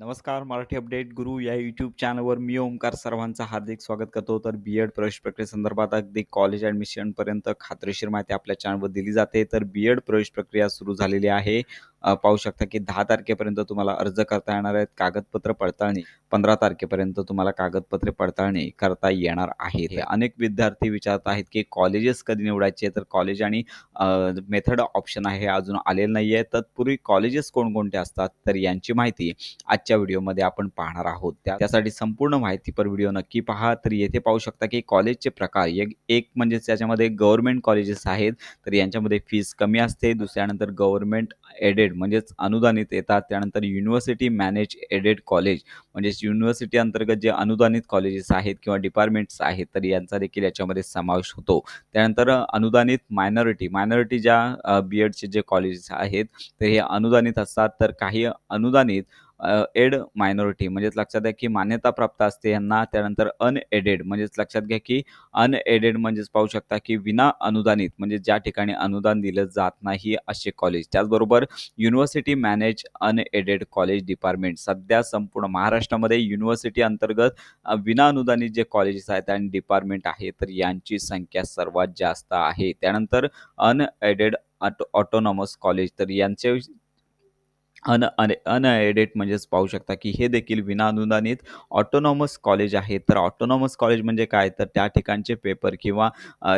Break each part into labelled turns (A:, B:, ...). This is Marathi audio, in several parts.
A: नमस्कार मराठी अपडेट. गुरु या यूट्यूब चॅनलवर मी ओंकार सर्वांचं हार्दिक स्वागत करतो. तर बी एड प्रवेश प्रक्रियेसंदर्भात अगदी कॉलेज ॲडमिशनपर्यंत खात्रीशीर माहिती आपल्या चॅनलवर दिली जाते. तर बी एड प्रवेश प्रक्रिया सुरू झालेली आहे. पाहू शकता की दहा तारखेपर्यंत तुम्हाला अर्ज करता येणार आहेत. कागदपत्र पडताळणी पंधरा तारखेपर्यंत तुम्हाला कागदपत्रे पडताळणी करता येणार आहेत. हे. अनेक विद्यार्थी विचारत आहेत की कॉलेजेस कधी निवडायचे तर कॉलेज आणि मेथड ऑप्शन आहे अजून आलेलं नाही आहे. तत्पूर्वी कॉलेजेस कोणकोणते असतात? तर यांची माहिती आजच्या व्हिडिओमध्ये आपण पाहणार आहोत. त्या त्यासाठी संपूर्ण माहितीपर व्हिडिओ नक्की पहा. तर येथे पाहू शकता की कॉलेजचे प्रकार एक एक म्हणजे त्याच्यामध्ये गव्हर्नमेंट कॉलेजेस आहेत. तर यांच्यामध्ये फीस कमी असते. दुसऱ्यानंतर गव्हर्नमेंट एडेड म्हणजेच अनुदानित येतात. त्यानंतर युनिव्हर्सिटी मॅनेज एडेड कॉलेज म्हणजेच युनिव्हर्सिटी अंतर्गत जे अनुदानित कॉलेजेस आहेत किंवा डिपार्टमेंट्स आहेत तर यांचा देखील याच्यामध्ये समावेश होतो. त्यानंतर अनुदानित मायनॉरिटी मायनॉरिटी ज्या बी एडचे जे कॉलेजेस आहेत तर हे अनुदानित असतात. तर काही अनुदानित एड मायनॉरिटी म्हणजेच लक्षात घ्या की मान्यता प्राप्त असते यांना त्यानंतर अनएडेड म्हणजेच लक्षात घ्या की अनएडेड म्हणजेच पाहू शकता की विना अनुदानित म्हणजे ज्या ठिकाणी अनुदान दिलं जात नाही असे कॉलेज त्याचबरोबर university manage unaided college department सध्या संपूर्ण महाराष्ट्रामध्ये युनिव्हर्सिटी अंतर्गत विना अनुदानित जे कॉलेजेस आहेत आणि डिपार्टमेंट आहे तर यांची संख्या सर्वात जास्त आहे. त्यानंतर अनएडेड ऑटोनॉमस कॉलेज तर यांचे अन अन अनएडेड म्हणजेच पाहू शकता की हे देखील विनाअनुदानित ऑटोनॉमस कॉलेज आहे तर ऑटोनॉमस कॉलेज म्हणजे काय? तर त्या ठिकाणचे पेपर किंवा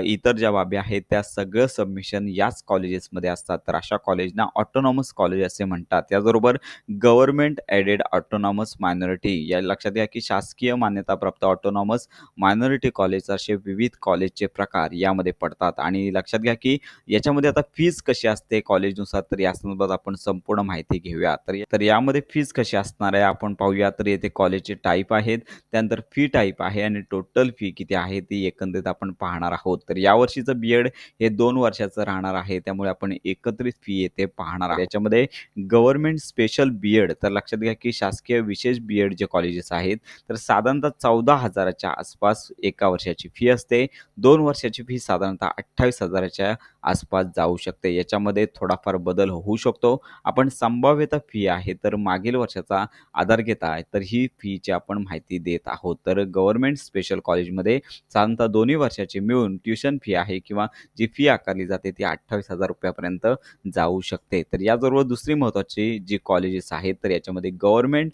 A: इतर ज्या बाबी आहेत त्या सगळं सबमिशन याच कॉलेजेसमध्ये असतात. तर अशा कॉलेजना ऑटोनॉमस कॉलेज असे म्हणतात. त्याचबरोबर गव्हर्नमेंट एडेड ऑटोनॉमस मायनॉरिटी या लक्षात घ्या की शासकीय मान्यताप्राप्त ऑटोनॉमस मायनॉरिटी कॉलेज असे विविध कॉलेजचे प्रकार यामध्ये पडतात. आणि लक्षात घ्या की याच्यामध्ये आता फीज कशी असते? कॉलेजनुसार तर या संदर्भात आपण संपूर्ण माहिती घेऊया. तर तर यामध्ये फीज कशी असणार आहे आपण पाहूया. तर येथे कॉलेजचे टाईप आहेत त्यानंतर फी टाईप आहे आणि टोटल फी किती आहे ती एकंदरीत आपण पाहणार आहोत. तर यावर्षीचं बी एड हे दोन वर्षाचं राहणार आहे त्यामुळे आपण एकत्रित फी येथे पाहणार आहोत. याच्यामध्ये गव्हर्नमेंट स्पेशल बी एड तर लक्षात घ्या की शासकीय विशेष बी एड जे कॉलेजेस आहेत तर साधारणतः चौदा हजाराच्या आसपास एका वर्षाची फी असते. दोन वर्षाची फी साधारणतः अठ्ठावीस हजाराच्या आसपास जाऊ शकते. याच्यामध्ये थोडाफार बदल होऊ शकतो. आपण संभाव्यता फी आहे तर मागील वर्षाचा आधार घेत आहे तर ही फीची आपण माहिती देत आहोत. तर गव्हर्नमेंट स्पेशल कॉलेजमध्ये साधारणतः दोन्ही वर्षाची मिळून ट्युशन फी आहे किंवा जी फी आकारली जाते ती अठ्ठावीस हजार रुपयापर्यंत जाऊ शकते. तर याबरोबर दुसरी महत्त्वाची जी कॉलेजेस आहेत तर याच्यामध्ये government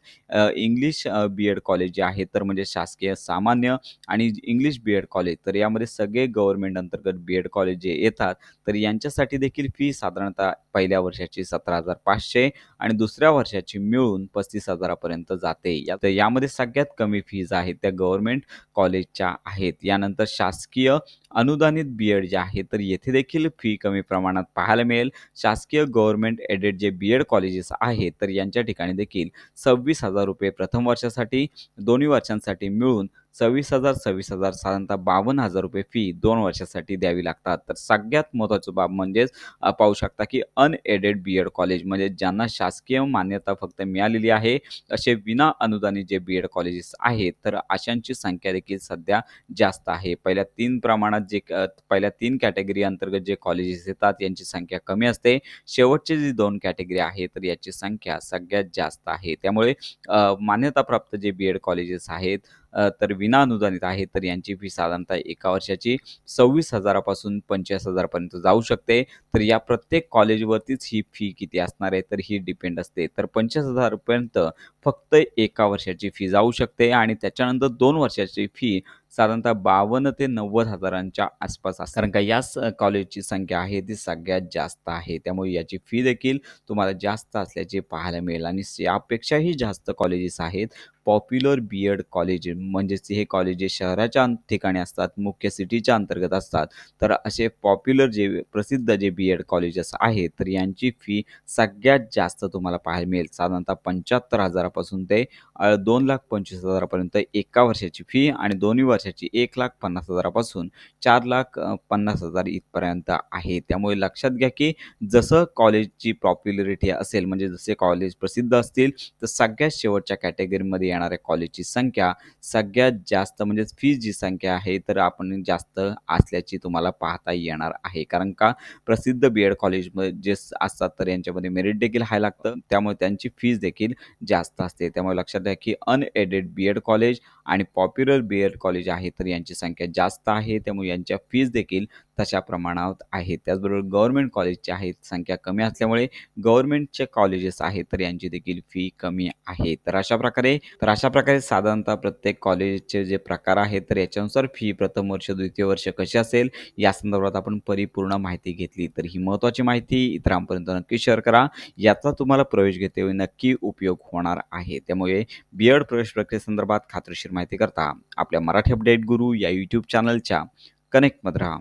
A: English B Ed college जे आहे तर म्हणजे शासकीय सामान्य आणि इंग्लिश बी एड कॉलेज तर यामध्ये सगळे गव्हर्नमेंट अंतर्गत बी एड कॉलेज जे येतात तर यांच्यासाठी देखील फी साधारणतः पहिल्या वर्षाची सतरा हजार पाचशे आणि दुसऱ्या वर्षाची मिळून पस्तीस हजारापर्यंत जाते. या तर यामध्ये सगळ्यात कमी फीज आहेत त्या गव्हर्नमेंट कॉलेजच्या आहेत. यानंतर शासकीय अनुदानित बी एड जे आहे तर येथे देखील फी कमी प्रमाणात पाहायला मिळेल. शासकीय गव्हर्नमेंट एडेड जे बी एड कॉलेजेस आहेत तर यांच्या ठिकाणी देखील सव्वीस हजार रुपये प्रथम वर्षासाठी दोन्ही वर्षांसाठी मिळून सव्वीस हजार सव्वीस हजार साधारणतः बावन्न हजार रुपये फी दोन वर्षासाठी द्यावी लागतात. तर सगळ्यात महत्त्वाचं बाब म्हणजेच पाहू शकता की अनएडेड बी एड कॉलेज म्हणजे ज्यांना शासकीय मान्यता फक्त मिळालेली आहे असे विना अनुदानित जे बी एड कॉलेजेस आहेत तर अशांची संख्या देखील सध्या जास्त आहे. पहिल्या तीन प्रमाणात जे क- पहिल्या तीन कॅटेगरी अंतर्गत जे कॉलेजेस येतात यांची संख्या कमी असते. शेवटचे जे दोन कॅटेगरी आहे तर याची संख्या सगळ्यात जास्त आहे. त्यामुळे मान्यताप्राप्त जे बी एड कॉलेजेस आहेत तर विना अनुदानित तर यांची फी साधारणतः एका वर्षाची सव्वीस हजारापासून पंचवीस हजारपर्यंत जाऊ शकते. तर या प्रत्येक कॉलेजवरतीच ही फी किती असणार आहे तर ही डिपेंड असते. तर पंचवीस हजारपर्यंत फक्त एका वर्षाची फी जाऊ शकते आणि त्याच्यानंतर दोन वर्षाची फी साधारणतः बावन्न ते नव्वद हजारांच्या आसपास कारण का याच कॉलेजची संख्या आहे ती सगळ्यात जास्त आहे. त्यामुळे याची फी देखील तुम्हाला जास्त असल्याचे पाहायला मिळेल. आणि यापेक्षाही जास्त कॉलेजेस आहेत. पॉप्युलर बी एड कॉलेज म्हणजेच हे कॉलेजेस शहराच्या ठिकाणी असतात मुख्य सिटीच्या अंतर्गत असतात. तर असे पॉप्युलर जे प्रसिद्ध जे बी एड कॉलेजेस आहेत तर यांची फी सगळ्यात जास्त तुम्हाला पाहायला मिळेल. साधारणतः पंच्याहत्तर हजारापासून ते दोन लाख पंचवीस हजारापर्यंत एका वर्षाची फी आणि दोन्ही वर्षाची एक लाख पन्नास हजारापासून चार लाख पन्नास हजार इथपर्यंत आहे. त्यामुळे लक्षात घ्या की जसं कॉलेजची पॉप्युलरिटी असेल म्हणजे जसे कॉलेज प्रसिद्ध असतील तर सगळ्यात शेवटच्या कॅटेगरीमध्ये येणाऱ्या कॉलेजची संख्या सगळ्यात जास्त म्हणजे फीज जी संख्या आहे तर आपण जास्त असल्याची तुम्हाला पाहता येणार आहे. कारण का प्रसिद्ध बी एड कॉलेजमध्ये जे असतात तर यांच्यामध्ये मेरिट देखील हाय लागतं. त्यामुळे त्यांची फीज देखील जास्त असते. त्यामुळे लक्षात घ्या की अनएडेड बी एड कॉलेज आणि पॉप्युलर बी एड कॉलेज आहे तर यांची संख्या जास्त आहे. त्यामुळे यांच्या फीज देखील तशा प्रमाणात आहेत. त्याचबरोबर गव्हर्नमेंट कॉलेजचे आहेत संख्या कमी असल्यामुळे गव्हर्नमेंटचे कॉलेजेस आहेत तर यांची देखील फी कमी आहे. तर अशा प्रकारे तर अशा प्रकारे साधारणतः प्रत्येक कॉलेजचे जे प्रकार आहेत तर याच्यानुसार फी प्रथम वर्ष द्वितीय वर्ष कशी असेल या संदर्भात आपण परिपूर्ण माहिती घेतली. तर ही महत्त्वाची माहिती इतरांपर्यंत नक्की शेअर करा. याचा तुम्हाला प्रवेश घेते नक्की उपयोग होणार आहे. त्यामुळे बी एड प्रवेश प्रक्रियेसंदर्भात खात्रीशीर माहिती करता आपल्या मराठी अपडेट गुरु या यूट्यूब चॅनलच्या कनेक्टमध्ये राहा.